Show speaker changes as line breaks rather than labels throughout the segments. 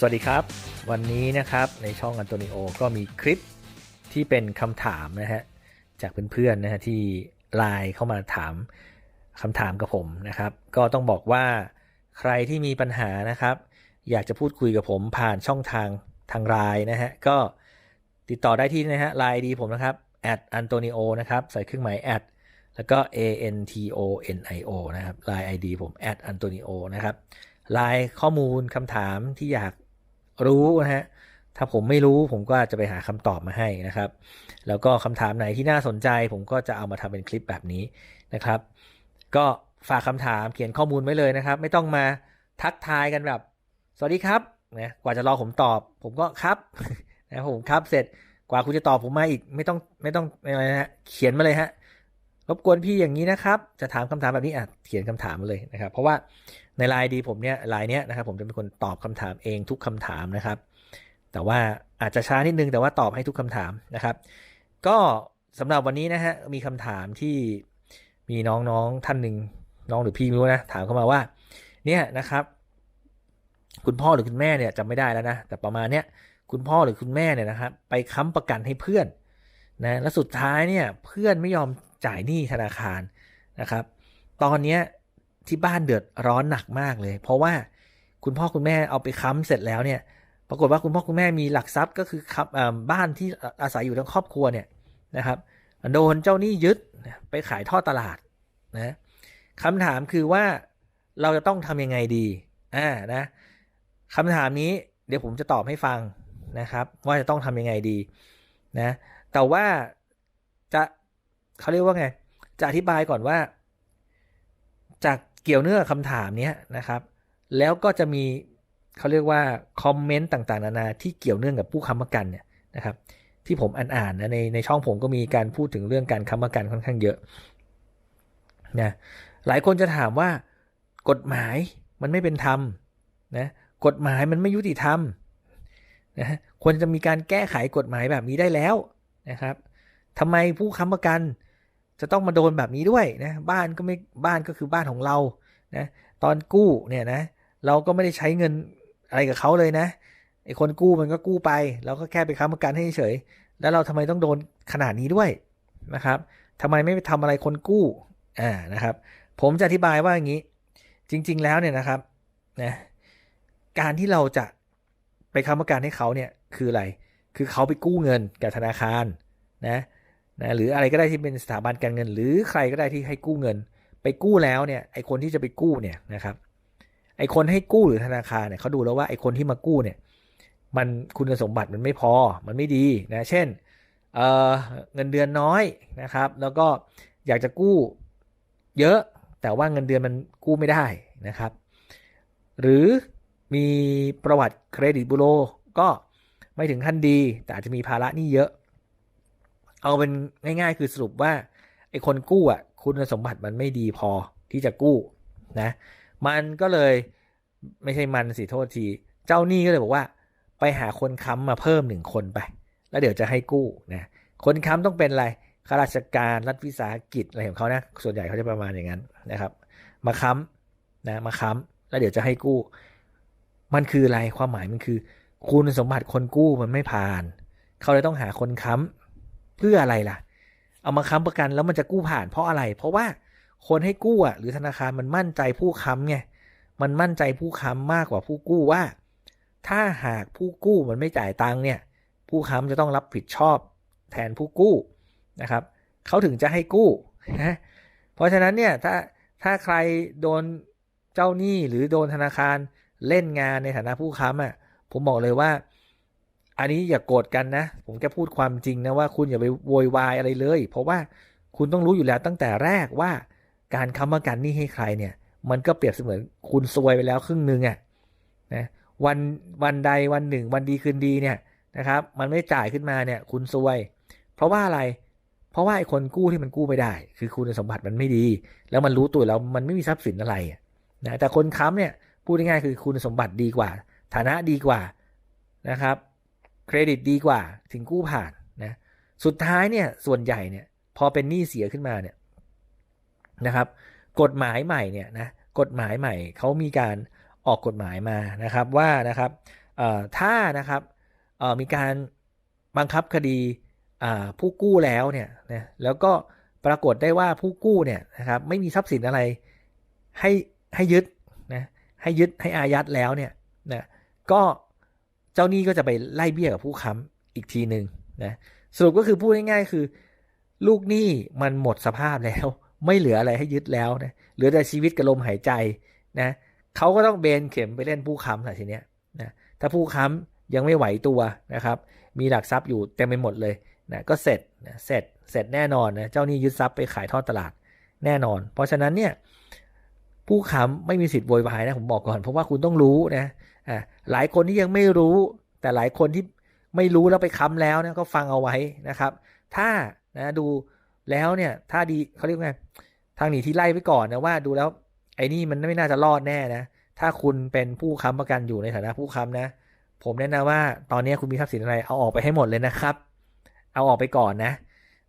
สวัสดีครับ วันนี้นะครับในช่องอันโตนิโอก็มีคลิปที่เป็นคำถามนะฮะจากเพื่อนๆนะฮะที่ไลน์เข้ามาถามคำถามกับผมนะครับ ก็ต้องบอกว่าใครที่มีปัญหานะครับ อยากจะพูดคุยกับผมผ่านช่องทางทางไลน์นะฮะก็ติดต่อได้ที่นะฮะไลน์ดีผมนะครับ @antonio นะครับใส่เครื่องหมาย at แล้วก็ a n t o n i o นะครับไลน์ ID ผม @antonio นะครับไลน์ข้อมูลคำถามที่อยาก รู้นะฮะถ้าผมไม่รู้ผมก็จะไปหาคำตอบมาให้นะครับ แล้วก็คำถามไหนที่น่าสนใจ ผมก็จะเอามาทำเป็นคลิปแบบนี้นะครับ ก็ฝากคำถามเขียนข้อมูลไว้เลยนะครับ ไม่ต้องมาทักทายกันแบบ สวัสดีครับนะกว่าจะรอผมตอบ ผมก็ครับนะผมครับเสร็จกว่าคุณจะตอบผมมาอีก ไม่ต้องไม่ต้องอะไรนะฮะเขียนมาเลยฮะรบกวนพี่อย่างนี้นะครับ จะถามคำถามแบบนี้อะเขียนคำถามมาเลยนะครับ เพราะว่า ในไลน์ดีผมเนี่ยไลน์เนี้ยนะครับผมจะเป็นคนตอบคำถามเองทุกคำถามนะครับ แต่ว่าอาจจะช้านิดนึงแต่ว่าตอบให้ทุกคำถามนะครับ ก็สำหรับวันนี้นะฮะมีคำถามที่มีน้องๆท่านหนึ่งน้องหรือพี่ไม่รู้นะถามเข้ามาว่า เนี่ยนะครับ คุณพ่อหรือคุณแม่เนี่ยจำไม่ได้แล้วนะแต่ประมาณเนี้ยคุณพ่อหรือคุณแม่เนี่ยนะครับไปค้ำประกันให้เพื่อนนะแล้วสุดท้ายเนี่ยเพื่อนไม่ยอมจ่ายหนี้ธนาคารนะครับ ตอนเนี้ย ที่บ้านเดือดร้อนหนักมากเลย เพราะว่าคุณพ่อคุณแม่เอาไปค้ำเสร็จแล้วเนี่ย ปรากฏว่าคุณพ่อคุณแม่มีหลักทรัพย์ก็คือครับบ้านที่อาศัยอยู่ทั้งครอบครัวเนี่ยนะครับโดนเจ้าหนี้ยึดไปขายท่อตลาดนะคำถามคือว่าเราจะต้องทำยังไงดีอ่านะคำถามนี้เดี๋ยวผมจะตอบให้ฟังนะครับ ว่าจะต้องทำยังไงดีนะแต่ว่าจะเขาเรียกว่าไง จะอธิบายก่อนว่า จาก กี่ยวเนื่องคำถามนี้นะครับ แล้วก็จะมีเขาเรียกว่าคอมเมนต์ต่างๆ นานาที่เกี่ยวเนื่องกับผู้ค้ำประกันเนี่ยนะครับ ที่ผมอ่านๆนะในในช่องผมก็มีการพูดถึงเรื่องการค้ำประกันค่อนข้างเยอะนะหลายคนจะถามว่ากฎหมายมันไม่เป็นธรรมนะกฎหมายมันไม่ยุติธรรมนะควรจะมีการแก้ไขกฎหมายแบบนี้ได้แล้วนะครับทำไมผู้ค้ำประกัน จะต้องมาโดนแบบนี้ด้วยนะบ้านก็ไม่บ้านก็คือบ้านของเรานะตอนกู้เนี่ยนะเราก็ไม่ได้ใช้เงินอะไรกับเขาเลยนะไอคนกู้มันก็กู้ไป เราก็แค่ไปค้ำประกันให้เฉย แล้วเราทำไมต้องโดนขนาดนี้ด้วยนะครับทำไมไม่ไปทำอะไรคนกู้อ่านะครับ ผมจะอธิบายว่าอย่างนี้ จริง ๆ แล้วเนี่ยนะครับนะการที่เราจะไปค้ำประกันให้เขาเนี่ยคืออะไร คือเขาไปกู้เงินกับธนาคารนะ นะหรืออะไรก็ได้ที่เป็นสถาบันการเงิน หรือใครก็ได้ที่ให้กู้เงิน ไปกู้แล้วเนี่ยไอคนที่จะไปกู้เนี่ยนะครับไอคนให้กู้หรือธนาคารเนี่ยเขาดูแล้วว่าไอคนที่มากู้เนี่ยมันคุณสมบัติมันไม่พอมันไม่ดีนะเช่นเเงินเดือนน้อยนะครับ แล้วก็อยากจะกู้เยอะแต่ว่าเงินเดือนมันกู้ไม่ได้นะครับ หรือมีประวัติเครดิตบูโรก็ไม่ถึงขั้นดี แต่อาจจะมีภาระหนี้เยอะ เอาเป็นง่าย ๆ คือสรุปว่าไอ้คนกู้อะ คุณสมบัติมันไม่ดีพอที่จะกู้นะ มันก็เลยไม่ใช่มันสิโทษที เจ้าหนี้ก็เลยบอกว่า ไปหาคนค้ำมาเพิ่มหนึ่งคนไป แล้วเดี๋ยวจะให้กู้นะคนค้ำต้องเป็นอะไรข้าราชการรัฐวิสาหกิจอะไรของเขานะส่วนใหญ่เขาจะประมาณอย่างนั้นนะครับ มาค้ำนะมาค้ำแล้วเดี๋ยวจะให้กู้ มันคืออะไรความหมายมันคือ คุณสมบัติคนกู้มันไม่ผ่าน เขาเลยต้องหาคนค้ำ เพื่ออะไรล่ะ เอามาค้ำประกันแล้วมันจะกู้ผ่านเพราะอะไร เพราะว่าคนให้กู้อะหรือธนาคารมันมั่นใจผู้ค้ำไงมันมั่นใจผู้ค้ำมากกว่าผู้กู้ว่า ถ้าหากผู้กู้มันไม่จ่ายตังค์เนี่ย ผู้ค้ำจะต้องรับผิดชอบแทนผู้กู้นะครับเขาถึงจะให้กู้นะเพราะฉะนั้นเนี่ยถ้าถ้าใครโดนเจ้าหนี้หรือโดนธนาคารเล่นงานในฐานะผู้ค้ำอะผมบอกเลยว่า อันนี้อย่ากโกรธกันนะ ผมแค่พูดความจริงนะว่าคุณอย่าไปโวยวายอะไรเลย เพราะว่าคุณต้องรู้อยู่แล้วตั้งแต่แรกว่าการค้ำประกันนี้ให้ใครเนี่ย มันก็เปรียบเสมือนคุณซวยไปแล้วครึ่งหนึ่งอะนะวันวันใดวันหนึ่ง วันดีคืนดีเนี่ยนะครับ มันไม่จ่ายขึ้นมาเนี่ยคุณซวย เพราะว่าอะไร เพราะว่าไอ้คนกู้ที่มันกู้ไม่ได้ คือคุณสมบัติมันไม่ดี แล้วมันรู้ตัวแล้วมันไม่มีทรัพย์สินอะไรนะแต่คนค้ำเนี่ยพูดง่ายๆคือคุณสมบัติดีกว่า ฐานะดีกว่านะครับ เครดิตดีกว่าถึงกู้ผ่านนะสุดท้ายเนี่ยส่วนใหญ่เนี่ยพอเป็นหนี้เสียขึ้นมาเนี่ยนะครับ กฎหมายใหม่เนี่ยนะกฎหมายใหม่เขามีการออกกฎหมายมานะครับว่านะครับถ้านะครับมีการบังคับคดีผู้กู้แล้วเนี่ยนะแล้วก็ปรากฏได้ว่าผู้กู้เนี่ยนะครับไม่มีทรัพย์สินอะไรให้ให้ยึดนะให้ยึดให้อายัดแล้วเนี่ยนะก็ จ้าหนี้ก็จะไปไล่เบี้ยกับผู้ค้ำอีกทีหนึ่งนะสรุปก็คือพูดง่ายๆคือ ลูกหนี้มันหมดสภาพแล้ว ไม่เหลืออะไรให้ยึดแล้วนะเหลือแต่ชีวิตกับลมหายใจนะเขาก็ต้องเบนเข็มไปเล่นผู้ค้ำแหละทีเนี้ยนะถ้าผู้ค้ำยังไม่ไหวตัวนะครับ มีหลักทรัพย์อยู่เต็มไปหมดเลยนะก็เสร็จนะเสร็จเสร็จแน่นอนนะเจ้าหนี้ยึดทรัพย์ไปขายทอดตลาดแน่นอน เพราะฉะนั้นเนี่ยผู้ค้ำไม่มีสิทธิ์โวยวายนะผมบอกก่อนเพราะว่าคุณต้องรู้นะอ่า หลายคนที่ยังไม่รู้ แต่หลายคนที่ไม่รู้แล้วไปค้ำแล้วนะก็ฟังเอาไว้นะครับ ถ้านะดูแล้วเนี่ยถ้าดีเขาเรียกไงทางหนีที่ไล่ไปก่อนนะว่าดูแล้วไอ้นี่มันไม่น่าจะรอดแน่นะ ถ้าคุณเป็นผู้ค้ำประกันอยู่ในฐานะผู้ค้ำนะ ผมแนะนำว่าตอนนี้คุณมีทรัพย์สินอะไรเอาออกไปให้หมดเลยนะครับ เอาออกไปก่อนนะ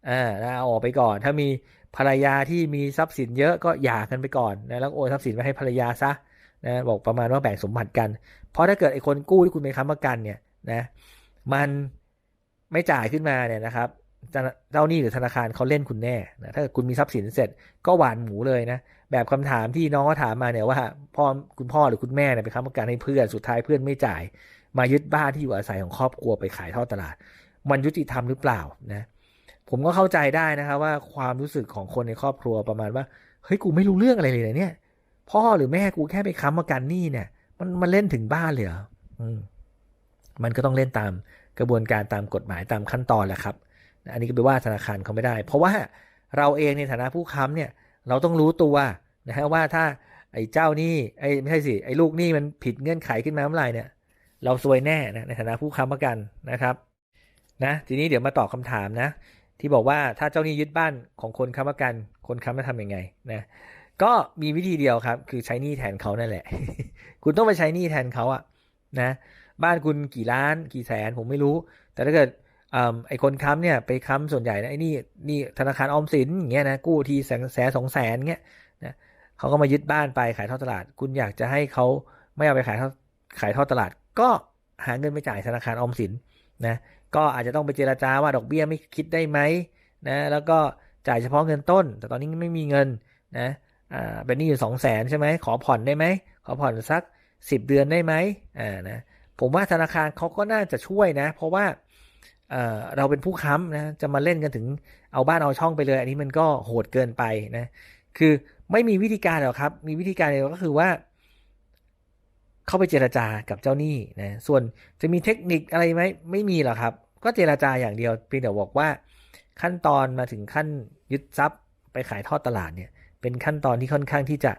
อ่าเอาออกไปก่อน ถ้ามีภรรยาที่มีทรัพย์สินเยอะก็หย่ากันไปก่อนนะแล้วโอนทรัพย์สินไปให้ภรรยาซะ นะบอกประมาณว่าแบ่งสมบัติกัน เพราะถ้าเกิดไอ้คนกู้ที่คุณเป็นค้ำประกันเนี่ยนะมันไม่จ่ายขึ้นมาเนี่ยนะครับเจ้าหนี้หรือธนาคารเขาเล่นคุณแน่นะถ้าคุณมีทรัพย์สินเสร็จก็หวานหมูเลยนะ แบบคำถามที่น้องเขาถามมาเนี่ยว่าพ่อคุณพ่อหรือคุณแม่เนี่ยไปค้ำประกันให้เพื่อนสุดท้ายเพื่อนไม่จ่าย มายึดบ้านที่อยู่อาศัยของครอบครัวไปขายทอดตลาด มันยุติธรรมหรือเปล่านะผมก็เข้าใจได้นะครับว่าความรู้สึกของคนในครอบครัวประมาณว่าเฮ้ยกูไม่รู้เรื่องอะไรเลยเนี่ย พ่อหรือแม่กูแค่ไปค้ำประกันหนี้เนี่ย มันมันเล่นถึงบ้านเลยเหรออืมมันก็ต้องเล่นตามกระบวนการตามกฎหมายตามขั้นตอนแหละครับ อันนี้ก็ไปว่าธนาคารเขาไม่ได้ เพราะว่าเราเองในฐานะผู้ค้ำเนี่ย เราต้องรู้ตัวนะฮะว่าถ้าไอ้เจ้านี้ไอ้ไม่ใช่สิไอ้ลูกนี้มันผิดเงื่อนไขขึ้นมาเมื่อไหร่เนี่ย เราซวยแน่นะในฐานะผู้ค้ำประกันนะครับนะทีนี้เดี๋ยวมาตอบคาถามนะ ที่บอกว่าถ้าเจ้านี้ยึดบ้านของคนค้ำประกัน คนค้ำจะทำยังไงนะ ก็มีวิธีเดียวครับ คือใช้หนี้แทนเขานั่นแหละ คุณต้องไปใช้หนี้แทนเขาอะนะ บ้านคุณกี่ล้านกี่แสนผมไม่รู้ แต่ถ้าเกิดไอ้คนค้ำเนี่ยไปค้ำส่วนใหญ่นะไอ้นี่นี่ธนาคารออมสินอย่างเงี้ยนะกู้ทีแสนแสนสองแสนเงี้ยนะเขาก็มายึดบ้านไปขายทอดตลาด คุณอยากจะให้เขาไม่เอาไปขายทอดขายทอดตลาด ก็หาเงินไปจ่ายธนาคารออมสินนะก็อาจจะต้องไปเจราจาว่าดอกเบี้ยไม่คิดได้ไหมนะแล้วก็จ่ายเฉพาะเงินต้น แต่ตอนนี้ไม่มีเงินนะ อ่าเป็นหนี้อยู่สองแสนใช่ไหมขอผ่อนได้ไหมขอผ่อนสักสิบเดือนได้ไหมอ่านะผมว่าธนาคารเขาก็น่าจะช่วยนะ เพราะว่าเเราเป็นผู้ค้ำนะจะมาเล่นกันถึงเอาบ้านเอาช่องไปเลย อันนี้มันก็โหดเกินไปนะคือไม่มีวิธีการหรอกครับ มีวิธีการเดียวก็คือว่า เข้าไปเจราจากับเจ้าหนี้นะส่วนจะมีเทคนิคอะไรไหมไม่มีหรอกครับ ก็เจราจาอย่างเดียวเพียงแต่บอกว่าขั้นตอนมาถึงขั้นยึดทรัพย์ไปขายทอดตลาดเนี่ย เป็นขั้นตอนที่ค่อนข้างที่จะ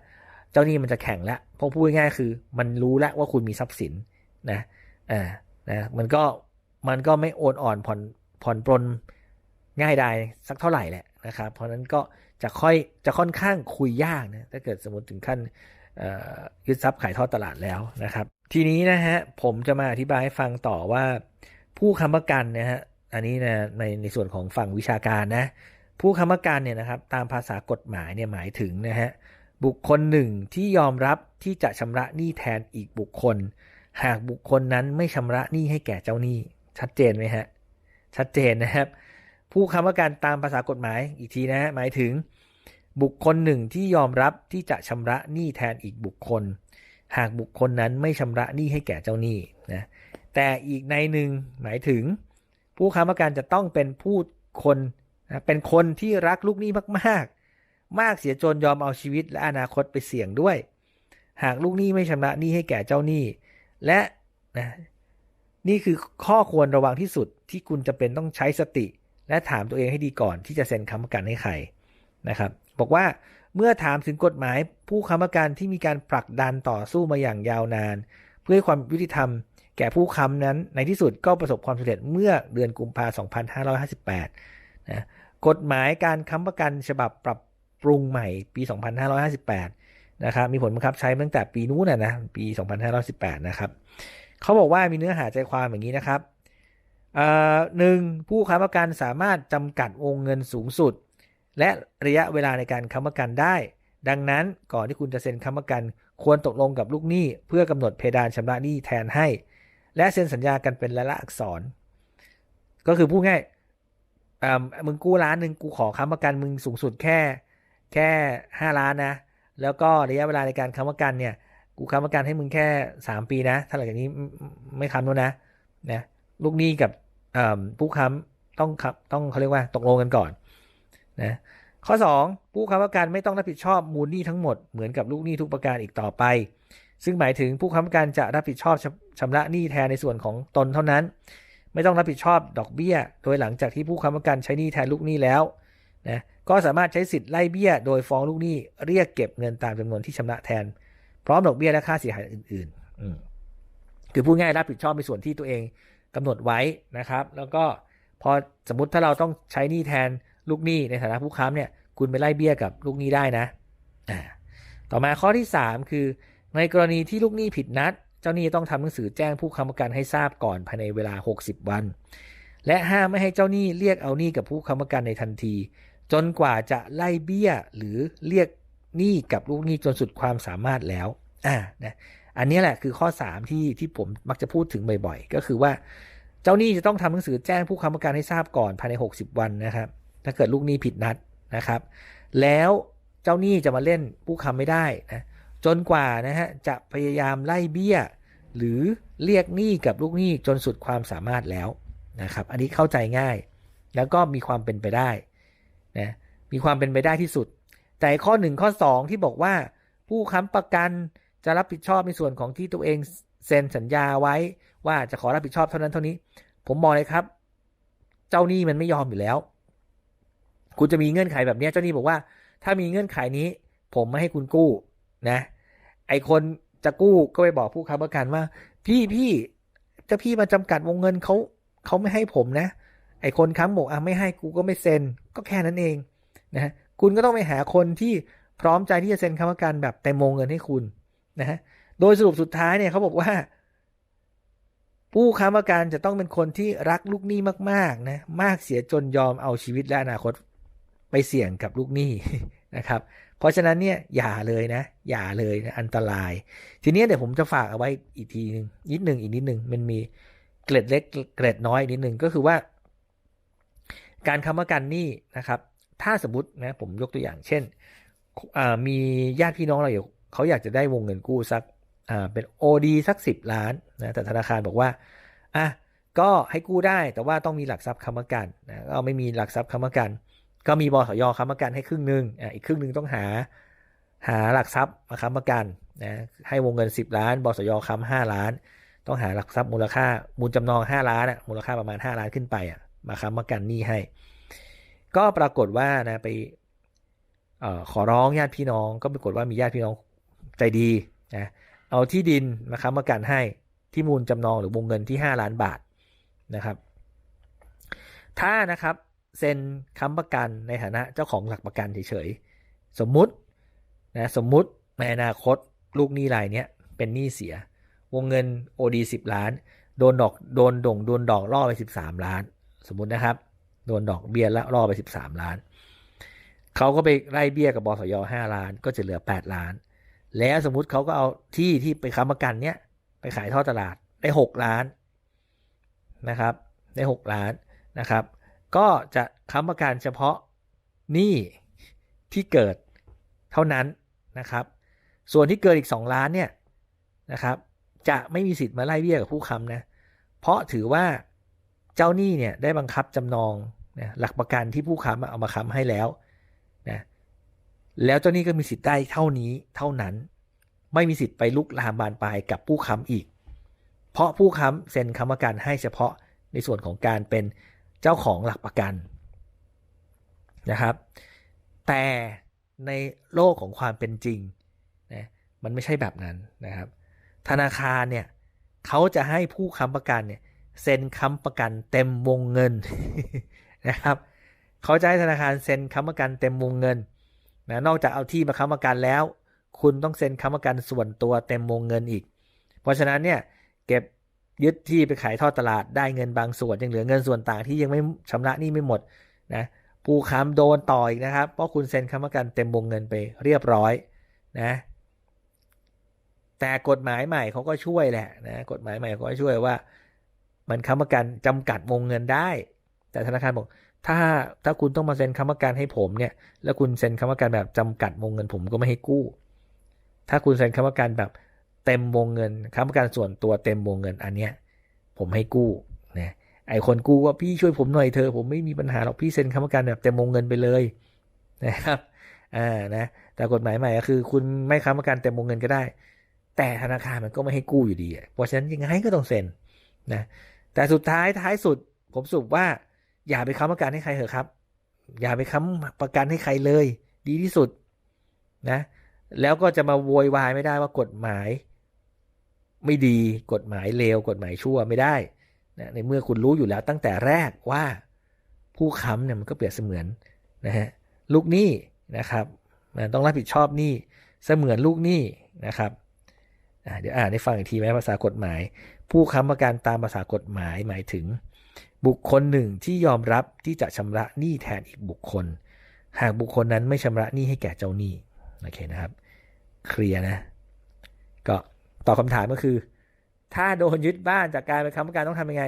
เจ้าหนี้มันจะแข็งแล้วเพราะพูดง่ายๆคือ มันรู้แล้วว่าคุณมีทรัพย์สินนะอ่านะมันก็มันก็ไม่โอนอ่อนผ่อนผ่อนปลนง่ายได้สักเท่าไหร่แหละนะครับเพราะนั้นก็จะค่อยจะค่อนข้างคุยยากนะถ้าเกิดสมมติถึงขั้นยึดทรัพย์ขายทอดตลาดแล้วนะครับ ทีนี้นะฮะผมจะมาอธิบายให้ฟังต่อว่าผู้ค้ำประกันนะฮะอันนี้นะในในส่วนของฝั่งวิชาการนะ ผู้ค้ำประกันเนี่ยนะครับตามภาษากฎหมายเนี่ยหมายถึงนะฮะบุคคลหนึ่งที่ยอมรับที่จะชำระหนี้แทนอีกบุคคล หากบุคคลนั้นไม่ชำระหนี้ให้แก่เจ้าหนี้ ชัดเจนไหมฮะชัดเจนนะครับ ผู้ค้ำประกันตามภาษากฎหมายอีกทีนะฮะหมายถึง บุคคลหนึ่งที่ยอมรับที่จะชำระหนี้แทนอีกบุคคล หากบุคคลนั้นไม่ชำระหนี้ให้แก่เจ้าหนี้นะแต่อีกในหนึ่งหมายถึง ผู้ค้ำประกันจะต้องเป็นผู้คน นะเป็นคนที่รักลูกหนี้มากๆ มากเสียจนยอมเอาชีวิตและอนาคตไปเสี่ยงด้วย หากลูกหนี้ไม่ชำระหนี้ให้แก่เจ้าหนี้ และนะนี่คือข้อควรระวังที่สุดที่คุณจะเป็นต้องใช้สติ และถามตัวเองให้ดีก่อนที่จะเซ็นค้ำประกันให้ใครนะครับบอกว่าเมื่อถามถึงกฎหมายผู้ค้ำประกันที่มีการผลักดันต่อสู้มาอย่างยาวนาน เพื่อให้ความยุติธรรม แก่ผู้ค้ำนั้นในที่สุดก็ประสบความสำเร็จเมื่อเดือนกุมภาพันธ์ 2558นะ กฎหมายการค้ำประกันฉบับปรับปรุงใหม่ปี 2558 นะครับ มีผลบังคับใช้ตั้งแต่ปีนู้นนะนะปี 2518 นะครับเขาบอกว่ามีเนื้อหาใจความอย่างนี้นะครับหนึ่งผู้ค้ำประกันสามารถจำกัดวงเงินสูงสุด และระยะเวลาในการค้ำประกันได้ ดังนั้นก่อนที่คุณจะเซ็นค้ำประกัน ควรตกลงกับลูกหนี้ เพื่อกำหนดเพดานชำระหนี้แทนให้ และเซ็นสัญญากันเป็นลายลักษณ์อักษร ก็คือพูดง่าย อ่ามึงกู้ล้านหนึ่งกูขอค้ำประกันมึงสูงสุดแค่ แค่ห้าล้านนะ แล้วก็ระยะเวลาในการค้ำประกันเนี่ย กูค้ำประกันให้มึงแค่สามปีนะ ถ้าหลังจากนี้ไม่ค้ำแล้วนะนะลูกหนี้กับผู้ค้ำต้องครับต้องเขาเรียกว่าตกลงกันก่อนนะข้อ 2 ผู้ค้ำประกันไม่ต้องรับผิดชอบมูลหนี้ทั้งหมดเหมือนกับลูกหนี้ทุกประการอีกต่อไป ซึ่งหมายถึงผู้ค้ำประกันจะรับผิดชอบชำชำระหนี้แทนในส่วนของตนเท่านั้น ไม่ต้องรับผิดชอบดอกเบี้ย โดยหลังจากที่ผู้ค้ำประกันใช้หนี้แทนลูกหนี้แล้วนะก็สามารถใช้สิทธิ์ไล่เบี้ย โดยฟ้องลูกหนี้เรียกเก็บเงินตามจำนวนที่ชำระแทน พร้อมดอกเบี้ยและค่าเสียหายอื่นๆคือพูดง่ายรับผิดชอบในส่วนที่ตัวเองกำหนดไว้นะครับ แล้วก็พอสมมติถ้าเราต้องใช้หนี้แทนลูกหนี้ในฐานะผู้ค้ำเนี่ยคุณไปไล่เบี้ยกับลูกหนี้ได้นะต่อมาข้อที่ 3 คือ ในกรณีที่ลูกหนี้ผิดนัด เจ้าหนี้ต้องทำหนังสือแจ้งผู้ค้ำประกันให้ทราบก่อนภายในเวลา 60 วัน และห้ามไม่ให้เจ้าหนี้เรียกเอาหนี้กับผู้ค้ำประกันในทันที จนกว่าจะไล่เบี้ยหรือเรียกหนี้กับลูกหนี้จนสุดความสามารถแล้วอ่านะอันนี้แหละคือข้อ 3 ที่ที่ผมมักจะพูดถึงบ่อยๆ ก็คือว่าเจ้าหนี้จะต้องทำหนังสือแจ้งผู้ค้ำประกันให้ทราบก่อนภายใน 60 วันนะครับ ถ้าเกิดลูกหนี้ผิดนัดนะครับ แล้วเจ้าหนี้จะมาเล่นผู้ค้ำไม่ได้นะ จนกว่านะฮะจะพยายามไล่เบี้ย หรือเรียกหนี้กับลูกหนี้จนสุดความสามารถแล้วนะครับ อันนี้เข้าใจง่าย แล้วก็มีความเป็นไปได้นะมีความเป็นไปได้ที่สุด แต่ข้อ 1 ข้อ 2 ที่บอกว่า ผู้ค้ำประกันจะรับผิดชอบในส่วนของที่ตัวเองเซ็นสัญญาไว้ว่าจะขอรับผิดชอบเท่านั้นเท่านี้ ผมบอกเลยครับ เจ้าหนี้มันไม่ยอมอยู่แล้ว คุณจะมีเงื่อนไขแบบนี้เจ้าหนี้บอกว่า ถ้ามีเงื่อนไขนี้ ผมไม่ให้คุณกู้ นะ ไอคนจะกู้ก็ไปบอกผู้ค้ำประกันว่า พี่พี่จ้าพี่มาจำกัดวงเงินเขาเขาไม่ให้ผมนะ ไอคนค้ำบอกอะไม่ให้กูก็ไม่เซ็น ก็แค่นั้นเองนะฮะคุณก็ต้องไปหาคนที่พร้อมใจที่จะเซ็นค้ำประกันแบบเต็มวงเงินให้คุณนะฮะโดยสรุปสุดท้ายเนี่ยเขาบอกว่า ผู้ค้ำประกันจะต้องเป็นคนที่รักลูกหนี้มากๆนะมากเสียจนยอมเอาชีวิตและอนาคตไปเสี่ยงกับลูกหนี้นะครับ เพราะฉะนั้นเนี่ยอย่าเลยนะ อย่าเลยนะอันตราย ทีนี้เดี๋ยวผมจะฝากเอาไว้อีกทีนึงนิดหนึ่งอีกนิดหนึ่งมันมีเกร็ดเล็กเกร็ดน้อยนิดหนึ่งก็คือว่า การค้ำประกันนี้นะครับ ถ้าสมมตินะผมยกตัวอย่างเช่นมีญาติพี่น้องเราอยู่เขาอยากจะได้วงเงินกู้สักเป็น OD สักสิบล้านนะแต่ธนาคารบอกว่าอะก็ให้กู้ได้แต่ว่าต้องมีหลักทรัพย์ค้ำประกันนะก็ไม่มีหลักทรัพย์ค้ำประกัน ก็มีบสยค้ำประกันให้ครึ่งหนึ่งอะอีกครึ่งหนึ่งต้องหาหาหลักทรัพย์มาค้ำประกันนะให้วงเงิน 10 ล้านบสยค้ำห้าล้าน ต้องหาหลักทรัพย์มูลค่ามูลจำนอง 5 ล้านอะมูลค่าประมาณ 5 ล้านขึ้นไปอะมาค้ำประกันหนี้ให้ ก็ปรากฏว่านะไปอขอร้องญาติพี่น้องก็ปรากฏว่ามีญาติพี่น้องใจดีนะเอาที่ดินมาค้ำประกันให้ที่มูลจำนองหรือวงเงินที่ 5 ล้านบาทนะครับ ถ้านะครับ เซ็นค้ำประกันในฐานะเจ้าของหลักประกันเฉยๆ สมมุตินะสมมุติในอนาคตลูกหนี้รายนี้เป็นหนี้เสียวงเงิน OD 10 ล้าน โดนดอกโดนด่งโดนดอกล่อไป 13 ล้าน สมมุตินะครับ โดนดอกเบี้ยละล่อไป 13 ล้าน เขาก็ไปไล่เบี้ยกับบสย5ล้าน ก็จะเหลือ 8 ล้าน แล้วสมมุติเขาก็เอาที่ที่ไปค้ำประกันเนี้ยไปขายท่อตลาดได้ 6 ล้านนะครับได้ 6 ล้านนะครับ ก็จะค้ำประกันเฉพาะหนี้ที่เกิดเท่านั้นนะครับ ส่วนที่เกินอีก 2 ล้านเนี่ยนะครับ จะไม่มีสิทธิ์มาไล่เบี้ยกับผู้ค้ำนะ เพราะถือว่าเจ้าหนี้เนี่ยได้บังคับจำนองนะหลักประกันที่ผู้ค้ำเอามาค้ำให้แล้วนะแล้วเจ้าหนี้ก็มีสิทธิ์ได้เท่านี้เท่านั้น ไม่มีสิทธิ์ไปลุกลามบานปลายกับผู้ค้ำอีก เพราะผู้ค้ำเซ็นค้ำประกันให้เฉพาะในส่วนของการเป็น เจ้าของหลักประกันนะครับ แต่ในโลกของความเป็นจริงนะมันไม่ใช่แบบนั้นนะครับ ธนาคารเนี่ยเขาจะให้ผู้ค้ำประกันเนี่ยเซ็นค้ำประกันเต็มวงเงินนะครับเขาจะให้ธนาคารเซ็นค้ำประกันเต็มวงเงินนะนอกจากเอาที่มาค้ำประกันแล้ว คุณต้องเซ็นค้ำประกันส่วนตัวเต็มวงเงินอีก เพราะฉะนั้นเนี่ยเก็บ ยึดที่ไปขายทอดตลาดได้เงินบางส่วนยังเหลือเงินส่วนต่างที่ยังไม่ชำระหนี้ไม่หมดนะผู้ค้ำโดนต่ออีกนะครับ เพราะคุณเซ็นค้ำประกันเต็มวงเงินไปเรียบร้อยนะแต่กฎหมายใหม่เขาก็ช่วยแหละนะกฎหมายใหม่เขาก็ช่วยว่า มันค้ำประกันจำกัดวงเงินได้ แต่ธนาคารบอก ถ้าถ้าคุณต้องมาเซ็นค้ำประกันให้ผมเนี่ย แล้วคุณเซ็นค้ำประกันแบบจำกัดวงเงินผมก็ไม่ให้กู้ ถ้าคุณเซ็นค้ำประกันแบบ เต็มวงเงินค้ำประกันส่วนตัวเต็มวงเงินอันเนี้ยผมให้กู้นะไอคนกู้ว่าพี่ช่วยผมหน่อยเธอผมไม่มีปัญหาหรอกพี่เซ็นค้ำประกันแบบเต็มวงเงินไปเลยนะครับอ่านะแต่กฎหมายใหม่ก็คือ คุณไม่ค้ำประกันเต็มวงเงินก็ได้ แต่ธนาคารมันก็ไม่ให้กู้อยู่ดีเพราะฉะนั้นยังไงก็ต้องเซ็นนะแต่สุดท้ายท้ายสุด ผมสรุปว่า อย่าไปค้ำประกันให้ใครเถอะครับ อย่าไปค้ำประกันให้ใครเลย ดีที่สุดนะแล้วก็จะมาโวยวายไม่ได้ว่ากฎหมาย ไม่ดีกฎหมายเลวกฎหมายชั่วไม่ได้นะในเมื่อคุณรู้อยู่แล้วตั้งแต่แรกว่าผู้ค้ำเนี่ยมันก็เปรียบเสมือนนะฮะลูกหนี้นะครับนะต้องรับผิดชอบหนี้เสมือนลูกหนี้นะครับอะเดี๋ยวอ่านให้ฟังอีกทีไหมภาษากฎหมาย ผู้ค้ำประกันตามภาษากฎหมายหมายถึง บุคคลหนึ่งที่ยอมรับที่จะชำระหนี้แทนอีกบุคคล หากบุคคลนั้นไม่ชำระหนี้ให้แก่เจ้าหนี้โอเคนะครับ เคลียร์นะ ก็ ตอบคำถามก็คือ ถ้าโดนยึดบ้านจากการเป็นค้ำประกันต้องทำยังไง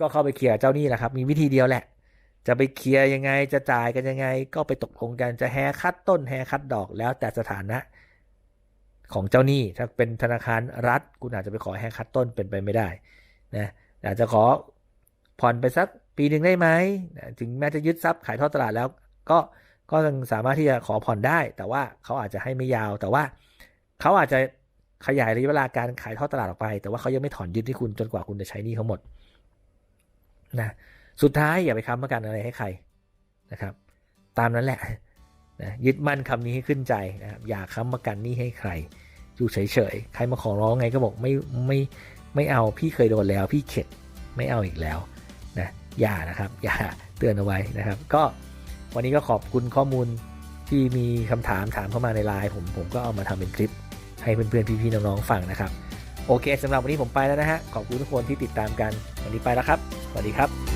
ก็เข้าไปเคลียร์เจ้าหนี้แหละครับ มีวิธีเดียวแหละ จะไปเคลียร์ยังไงจะจ่ายกันยังไง ก็ไปตกลงกันจะแฮคัดต้นแฮคัดดอกแล้วแต่สถานะของเจ้าหนี้ถ้าเป็นธนาคารรัฐ คุณอาจจะไปขอแฮคัดต้นเป็นไปไม่ได้นะอาจจะขอผ่อนไปสักปีหนึ่งได้ไหมถึงแม้จะยึดทรัพย์ขายทอดตลาดแล้ว ก็ก็ยังสามารถที่จะขอผ่อนได้ แต่ว่าเขาอาจจะให้ไม่ยาว แต่ว่าเขาอาจจะ ขยายระยะเวลาการขายทอดตลาดออกไป แต่ว่าเขายังไม่ถอนยึดที่คุณจนกว่าคุณจะใช้นี้เขาหมดนะสุดท้ายอย่าไปค้ำประกันอะไรให้ใครนะครับ ตามนั้นแหละนะยึดมั่นคำนี้ให้ขึ้นใจนะครับอย่าค้ำประกันนี้ให้ใคร อยู่เฉยๆใครมาขอร้องไงก็บอกไม่ไม่ไม่เอาพี่เคยโดนแล้ว พี่เข็ดไม่เอาอีกแล้วนะอย่านะครับ อย่าเตือนเอาไว้นะครับ ก็วันนี้ก็ขอบคุณข้อมูลที่มีคำถามถามเข้ามาในไลน์ผมผมก็เอามาทำเป็นคลิป ให้เพื่อนๆพี่ๆน้องๆฟังนะครับ โอเคสำหรับวันนี้ผมไปแล้วนะฮะขอบคุณทุกคนที่ติดตามกันวันนี้ไปแล้วครับสวัสดีครับ